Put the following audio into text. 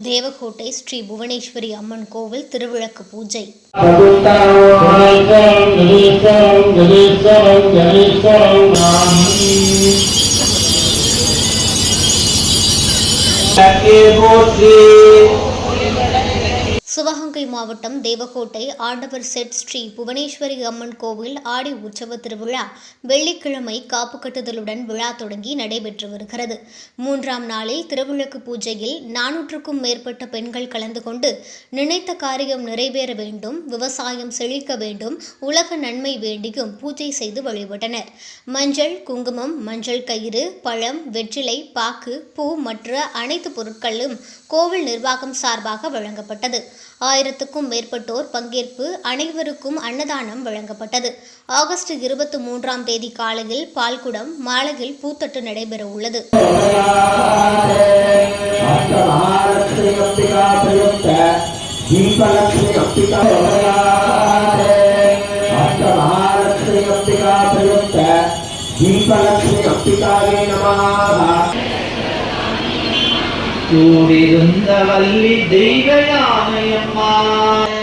தேவக்கோட்டை ஸ்ரீ புவனேஸ்வரி அம்மன் கோவில் திருவிளக்கு பூஜை. போற்றி. சிவகங்கை மாவட்டம் தேவக்கோட்டை ஆண்டவர் செட் ஸ்ரீ புவனேஸ்வரி அம்மன் கோவில் ஆடி உற்சவ திருவிழா வெள்ளிக்கிழமை காப்பு கட்டுதலுடன் விழா தொடங்கி நடைபெற்று வருகிறது. மூன்றாம் நாளில் திருவிளக்கு பூஜையில் நானூற்றுக்கும் மேற்பட்ட பெண்கள் கலந்து கொண்டு நினைத்த காரியம் நிறைவேற வேண்டும் விவசாயம் செழிக்க வேண்டும் உலக நன்மை வேண்டியும் பூஜை செய்து வழிபட்டனர். மஞ்சள் குங்குமம் மஞ்சள் கயிறு பழம் வெற்றிலை பாக்கு பூ மற்ற அனைத்து பொருட்களும் கோவில் நிர்வாகம் சார்பாக வழங்கப்பட்டது. ஆயிரத்துக்கும் மேற்பட்டோர் பங்கேற்பு அனைவருக்கும் அன்னதானம் வழங்கப்பட்டது. ஆகஸ்ட் இருபத்தி மூன்றாம் தேதி காலையில் பால்குடம் மாலையில் பூத்தட்டு நடைபெற உள்ளது. அஷ்டமகாலட்சுமி அம்பிகாவே கூடிருந்த வள்ளி தெய்வயா Allah.